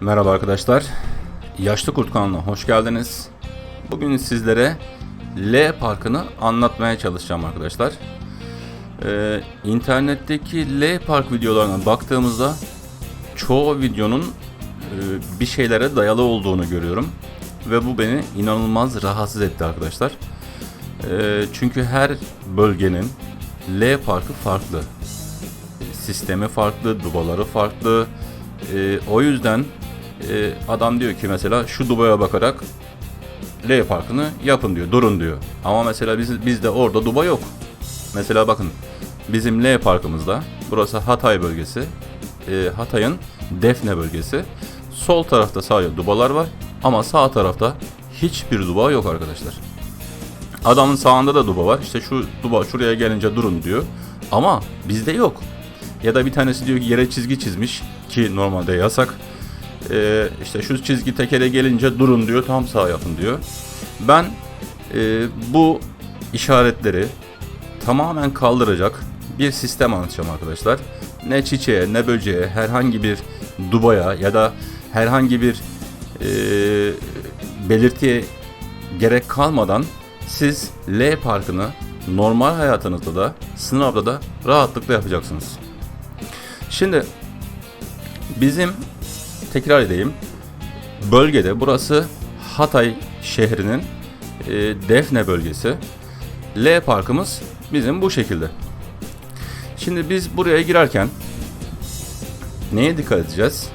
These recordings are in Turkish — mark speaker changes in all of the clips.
Speaker 1: Merhaba arkadaşlar. Yaşlı Kurt kanalına hoş geldiniz. Bugün sizlere L parkını anlatmaya çalışacağım arkadaşlar. Ee, internetteki L park videolarına baktığımızda çoğu videonun e, bir şeylere dayalı olduğunu görüyorum. Ve bu beni inanılmaz rahatsız etti arkadaşlar. Ee, çünkü her bölgenin L parkı farklı. Sistemi farklı, dubaları farklı. Ee, o yüzden e, adam diyor ki mesela şu dubaya bakarak L parkını yapın diyor, durun diyor. Ama mesela biz, bizde orada duba yok. Mesela bakın bizim L parkımızda burası Hatay bölgesi. e, Hatay'ın Defne bölgesi. Sol tarafta sadece dubalar var ama sağ tarafta hiçbir duba yok arkadaşlar. Adamın sağında da duba var. İşte şu duba şuraya gelince durun diyor. Ama bizde yok. Ya da bir tanesi diyor ki yere çizgi çizmiş ki normalde yasak. Ee, işte şu çizgi tekere gelince durun diyor tam sağ yapın diyor. Ben e, bu işaretleri tamamen kaldıracak bir sistem anlatacağım arkadaşlar. Ne çiçeğe ne böceğe herhangi bir dubaya ya da herhangi bir e, belirtiye gerek kalmadan siz L parkını normal hayatınızda da sınavda da rahatlıkla yapacaksınız. Şimdi bizim tekrar edeyim. Bölgede burası Hatay şehrinin e, Defne bölgesi. L parkımız bizim bu şekilde. Şimdi biz buraya girerken neye dikkat edeceğiz?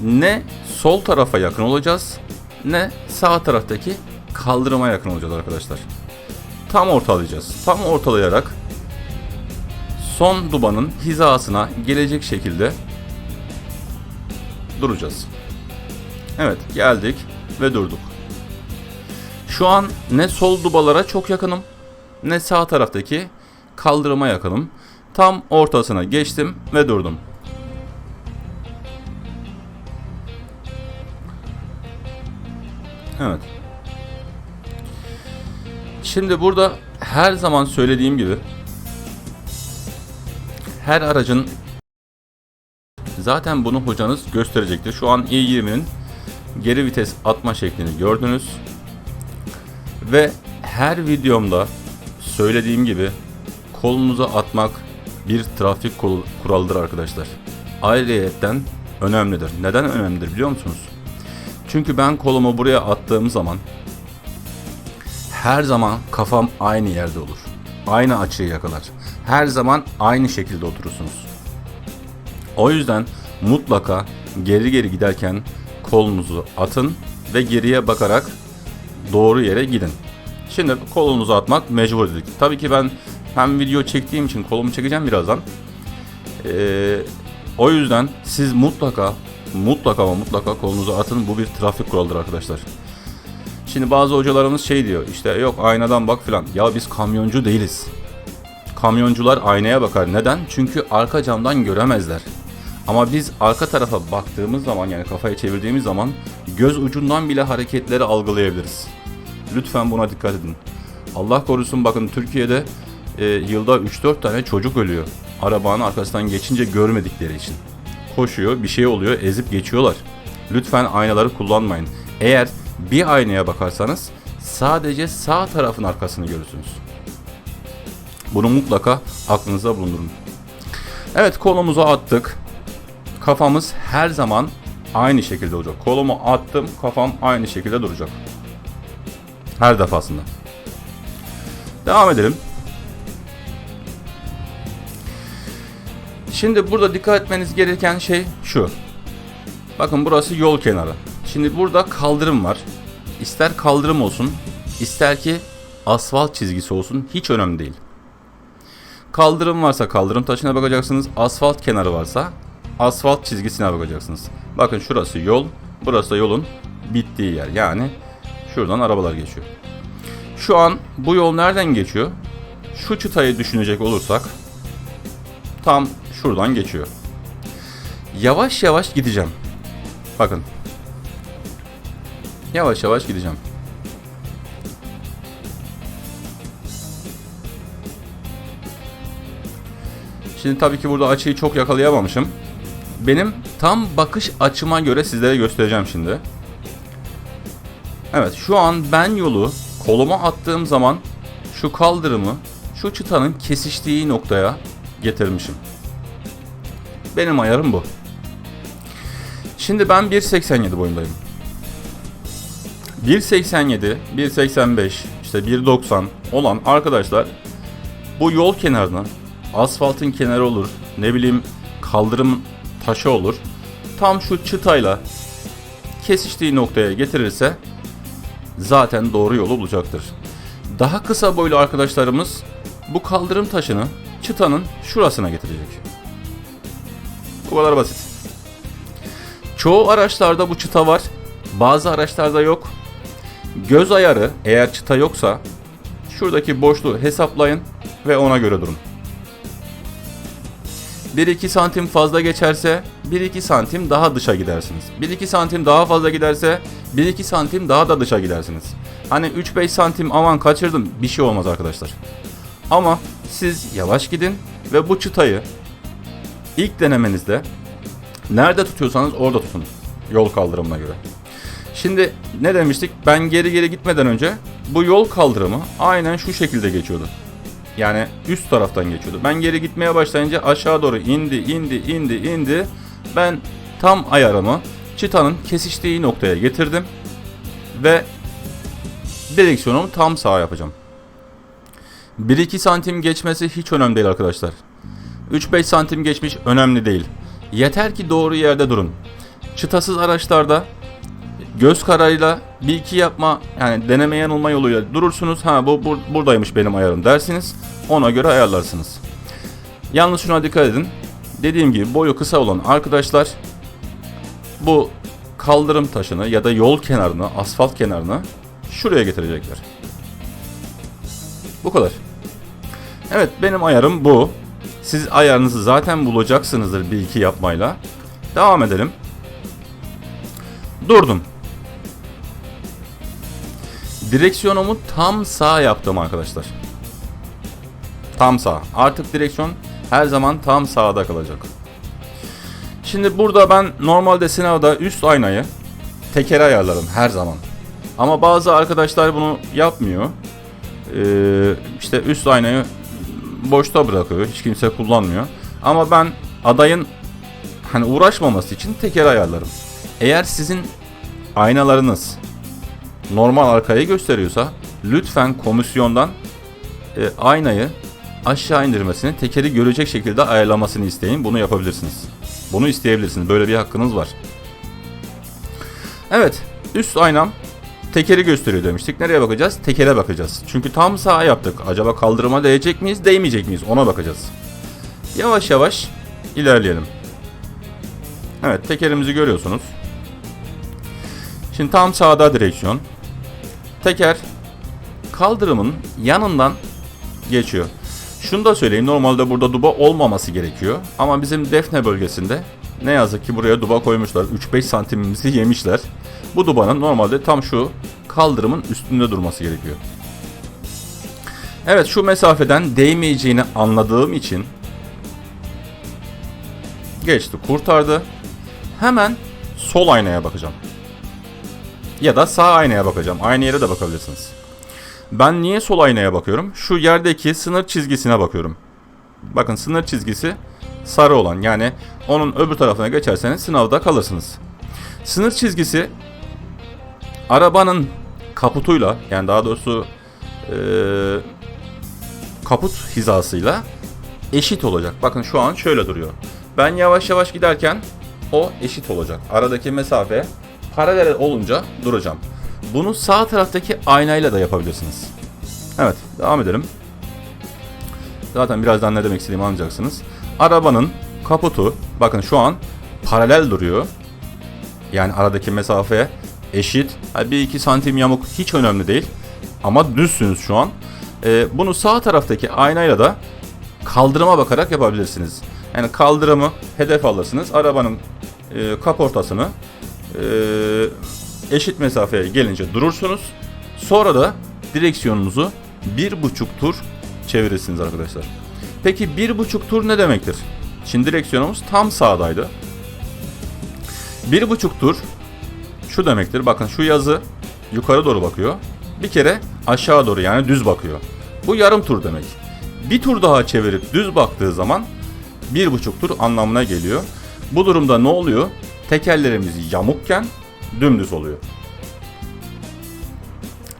Speaker 1: Ne sol tarafa yakın olacağız ne sağ taraftaki kaldırıma yakın olacağız arkadaşlar. Tam ortalayacağız. Tam ortalayarak son dubanın hizasına gelecek şekilde duracağız. Evet geldik ve durduk. Şu an ne sol dubalara çok yakınım ne sağ taraftaki kaldırıma yakınım. Tam ortasına geçtim ve durdum. Evet. Şimdi burada her zaman söylediğim gibi her aracın zaten bunu hocanız gösterecektir. Şu an i20'nin geri vites atma şeklini gördünüz. Ve her videomda söylediğim gibi kolunuza atmak bir trafik kuralıdır arkadaşlar. Ayrıyetten önemlidir. Neden önemlidir biliyor musunuz? Çünkü ben kolumu buraya attığım zaman her zaman kafam aynı yerde olur. Aynı açıyı yakalar. Her zaman aynı şekilde oturursunuz. O yüzden mutlaka geri geri giderken kolunuzu atın ve geriye bakarak doğru yere gidin. Şimdi kolunuzu atmak mecbur dedik. Tabii ki ben hem video çektiğim için kolumu çekeceğim birazdan. Ee, o yüzden siz mutlaka mutlaka ama mutlaka kolunuzu atın. Bu bir trafik kuralıdır arkadaşlar. Şimdi bazı hocalarımız şey diyor işte yok aynadan bak filan. Ya biz kamyoncu değiliz. Kamyoncular aynaya bakar. Neden? Çünkü arka camdan göremezler. Ama biz arka tarafa baktığımız zaman yani kafayı çevirdiğimiz zaman göz ucundan bile hareketleri algılayabiliriz. Lütfen buna dikkat edin. Allah korusun bakın Türkiye'de e, yılda 3-4 tane çocuk ölüyor. Arabanın arkasından geçince görmedikleri için. Koşuyor, bir şey oluyor, ezip geçiyorlar. Lütfen aynaları kullanmayın. Eğer bir aynaya bakarsanız sadece sağ tarafın arkasını görürsünüz. Bunu mutlaka aklınızda bulundurun. Evet kolumuzu attık. Kafamız her zaman aynı şekilde olacak. Kolumu attım, kafam aynı şekilde duracak. Her defasında. Devam edelim. Şimdi burada dikkat etmeniz gereken şey şu. Bakın burası yol kenarı. Şimdi burada kaldırım var. İster kaldırım olsun, ister ki asfalt çizgisi olsun hiç önemli değil. Kaldırım varsa kaldırım taşına bakacaksınız. Asfalt kenarı varsa asfalt çizgisine bakacaksınız. Bakın şurası yol, burası da yolun bittiği yer. Yani şuradan arabalar geçiyor. Şu an bu yol nereden geçiyor? Şu çıtayı düşünecek olursak tam şuradan geçiyor. Yavaş yavaş gideceğim. Bakın. Yavaş yavaş gideceğim. Şimdi tabii ki burada açıyı çok yakalayamamışım. benim tam bakış açıma göre sizlere göstereceğim şimdi. Evet şu an ben yolu koluma attığım zaman şu kaldırımı şu çıtanın kesiştiği noktaya getirmişim. Benim ayarım bu. Şimdi ben 1.87 boyundayım. 1.87, 1.85, işte 1.90 olan arkadaşlar bu yol kenarına asfaltın kenarı olur, ne bileyim kaldırım taşı olur. Tam şu çıtayla kesiştiği noktaya getirirse zaten doğru yolu bulacaktır. Daha kısa boylu arkadaşlarımız bu kaldırım taşını çıtanın şurasına getirecek. Bu kadar basit. Çoğu araçlarda bu çıta var. Bazı araçlarda yok. Göz ayarı eğer çıta yoksa şuradaki boşluğu hesaplayın ve ona göre durun. 1-2 santim fazla geçerse 1-2 santim daha dışa gidersiniz. 1-2 santim daha fazla giderse 1-2 santim daha da dışa gidersiniz. Hani 3-5 santim aman kaçırdım bir şey olmaz arkadaşlar. Ama siz yavaş gidin ve bu çıtayı ilk denemenizde nerede tutuyorsanız orada tutun yol kaldırımına göre. Şimdi ne demiştik? Ben geri geri gitmeden önce bu yol kaldırımı aynen şu şekilde geçiyordu. Yani üst taraftan geçiyordu. Ben geri gitmeye başlayınca aşağı doğru indi, indi, indi, indi. Ben tam ayarımı çıtanın kesiştiği noktaya getirdim. Ve direksiyonumu tam sağa yapacağım. 1-2 santim geçmesi hiç önemli değil arkadaşlar. 3-5 santim geçmiş önemli değil. Yeter ki doğru yerde durun. Çıtasız araçlarda göz kararıyla bir iki yapma yani deneme yanılma yoluyla durursunuz. Ha bu bur- buradaymış benim ayarım dersiniz. Ona göre ayarlarsınız. Yalnız şuna dikkat edin. Dediğim gibi boyu kısa olan arkadaşlar bu kaldırım taşını ya da yol kenarını, asfalt kenarını şuraya getirecekler. Bu kadar. Evet benim ayarım bu. Siz ayarınızı zaten bulacaksınızdır bir iki yapmayla. Devam edelim. Durdum. Direksiyonumu tam sağ yaptım arkadaşlar. Tam sağ. Artık direksiyon her zaman tam sağda kalacak. Şimdi burada ben normalde sınavda üst aynayı tekere ayarlarım her zaman. Ama bazı arkadaşlar bunu yapmıyor. Ee, işte üst aynayı boşta bırakıyor. Hiç kimse kullanmıyor. Ama ben adayın hani uğraşmaması için teker ayarlarım. Eğer sizin aynalarınız normal arkayı gösteriyorsa lütfen komisyondan e, aynayı aşağı indirmesini, tekeri görecek şekilde ayarlamasını isteyin. Bunu yapabilirsiniz. Bunu isteyebilirsiniz. Böyle bir hakkınız var. Evet, üst aynam tekeri gösteriyor demiştik. Nereye bakacağız? Tekere bakacağız. Çünkü tam sağa yaptık. Acaba kaldırıma değecek miyiz, değmeyecek miyiz? Ona bakacağız. Yavaş yavaş ilerleyelim. Evet, tekerimizi görüyorsunuz. Şimdi tam sağda direksiyon. Teker kaldırımın yanından geçiyor. Şunu da söyleyeyim normalde burada duba olmaması gerekiyor. Ama bizim Defne bölgesinde ne yazık ki buraya duba koymuşlar. 3-5 santimimizi yemişler. Bu dubanın normalde tam şu kaldırımın üstünde durması gerekiyor. Evet şu mesafeden değmeyeceğini anladığım için geçti kurtardı. Hemen sol aynaya bakacağım. Ya da sağ aynaya bakacağım. Aynı yere de bakabilirsiniz. Ben niye sol aynaya bakıyorum? Şu yerdeki sınır çizgisine bakıyorum. Bakın sınır çizgisi sarı olan yani onun öbür tarafına geçerseniz sınavda kalırsınız. Sınır çizgisi arabanın kaputuyla yani daha doğrusu eee, kaput hizasıyla eşit olacak. Bakın şu an şöyle duruyor. Ben yavaş yavaş giderken o eşit olacak. Aradaki mesafe paralel olunca duracağım. Bunu sağ taraftaki aynayla da yapabilirsiniz. Evet, devam edelim. Zaten birazdan ne demek istediğimi anlayacaksınız. Arabanın kaputu, bakın şu an paralel duruyor. Yani aradaki mesafe eşit. Bir iki santim yamuk hiç önemli değil. Ama düzsünüz şu an. Ee, bunu sağ taraftaki aynayla da kaldırıma bakarak yapabilirsiniz. Yani kaldırımı hedef alırsınız. Arabanın e, kaportasını e, eşit mesafeye gelince durursunuz. Sonra da direksiyonunuzu bir buçuk tur çevirirsiniz arkadaşlar. Peki bir buçuk tur ne demektir? Şimdi direksiyonumuz tam sağdaydı. Bir buçuk tur şu demektir. Bakın şu yazı yukarı doğru bakıyor. Bir kere aşağı doğru yani düz bakıyor. Bu yarım tur demek. Bir tur daha çevirip düz baktığı zaman bir buçuk tur anlamına geliyor. Bu durumda ne oluyor? Tekerlerimiz yamukken dümdüz oluyor.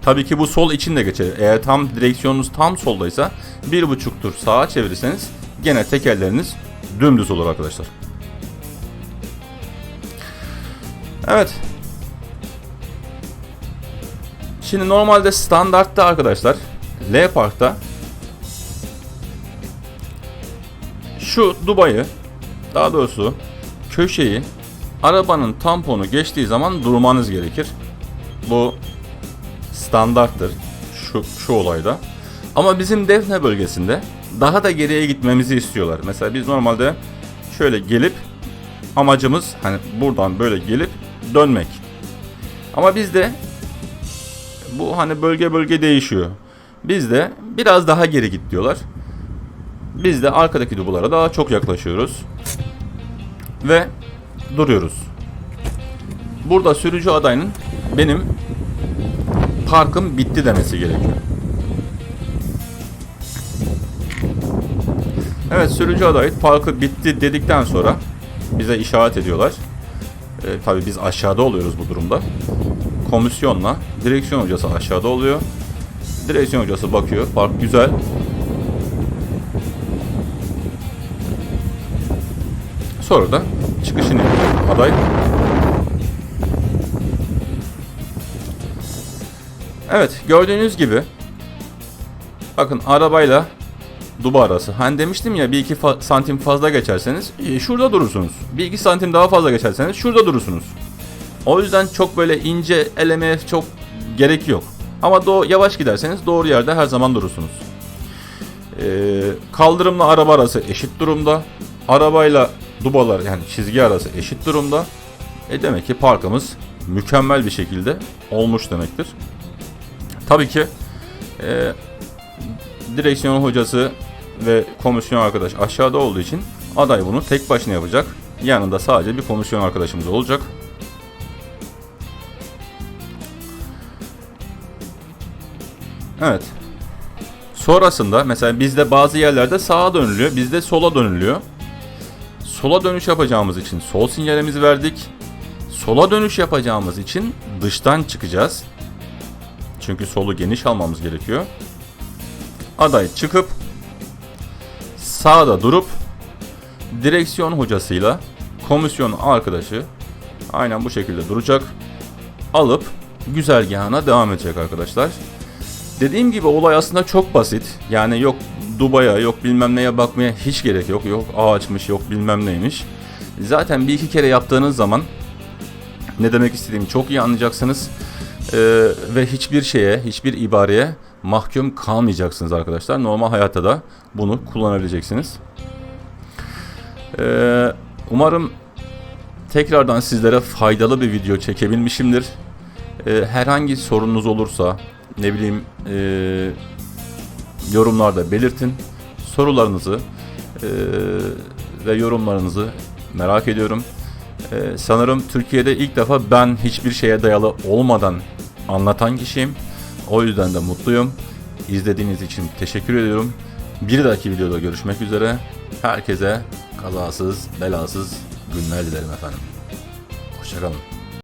Speaker 1: Tabii ki bu sol için de geçerli. Eğer tam direksiyonunuz tam soldaysa bir buçuk tur sağa çevirirseniz gene tekerleriniz dümdüz olur arkadaşlar. Evet. Şimdi normalde standartta arkadaşlar L Park'ta şu dubayı daha doğrusu köşeyi arabanın tamponu geçtiği zaman durmanız gerekir. Bu standarttır şu, şu olayda. Ama bizim Defne bölgesinde daha da geriye gitmemizi istiyorlar. Mesela biz normalde şöyle gelip amacımız hani buradan böyle gelip dönmek. Ama bizde bu hani bölge bölge değişiyor. Bizde biraz daha geri git diyorlar. Biz de arkadaki dubulara daha çok yaklaşıyoruz. Ve duruyoruz. Burada sürücü adayının benim parkım bitti demesi gerekiyor. Evet sürücü adayı parkı bitti dedikten sonra bize işaret ediyorlar. Ee, tabii biz aşağıda oluyoruz bu durumda. Komisyonla direksiyon hocası aşağıda oluyor. Direksiyon hocası bakıyor. Park güzel. Sonra da çıkışını aday. Evet gördüğünüz gibi bakın arabayla duba arası. Hani demiştim ya bir iki fa- santim fazla geçerseniz e, şurada durursunuz. Bir iki santim daha fazla geçerseniz şurada durursunuz. O yüzden çok böyle ince elemeye çok gerek yok. Ama do- yavaş giderseniz doğru yerde her zaman durursunuz. Ee, kaldırımla araba arası eşit durumda. Arabayla dubalar yani çizgi arası eşit durumda. E demek ki parkımız mükemmel bir şekilde olmuş demektir. Tabii ki e, direksiyon hocası ve komisyon arkadaş aşağıda olduğu için aday bunu tek başına yapacak. Yanında sadece bir komisyon arkadaşımız olacak. Evet. Sonrasında mesela bizde bazı yerlerde sağa dönülüyor, bizde sola dönülüyor. Sola dönüş yapacağımız için sol sinyalimizi verdik. Sola dönüş yapacağımız için dıştan çıkacağız. Çünkü solu geniş almamız gerekiyor. Aday çıkıp sağda durup direksiyon hocasıyla komisyon arkadaşı aynen bu şekilde duracak. Alıp güzergahına devam edecek arkadaşlar. Dediğim gibi olay aslında çok basit. Yani yok Dubai'ye yok bilmem neye bakmaya hiç gerek yok. Yok ağaçmış yok bilmem neymiş. Zaten bir iki kere yaptığınız zaman ne demek istediğimi çok iyi anlayacaksınız. Ee, ve hiçbir şeye, hiçbir ibareye mahkum kalmayacaksınız arkadaşlar. Normal hayatta da bunu kullanabileceksiniz. Ee, umarım tekrardan sizlere faydalı bir video çekebilmişimdir. Ee, herhangi sorunuz olursa ne bileyim e, yorumlarda belirtin. Sorularınızı e, ve yorumlarınızı merak ediyorum. Ee, sanırım Türkiye'de ilk defa ben hiçbir şeye dayalı olmadan anlatan kişiyim. O yüzden de mutluyum. İzlediğiniz için teşekkür ediyorum. Bir dahaki videoda görüşmek üzere. Herkese kazasız, belasız günler dilerim efendim. Hoşçakalın.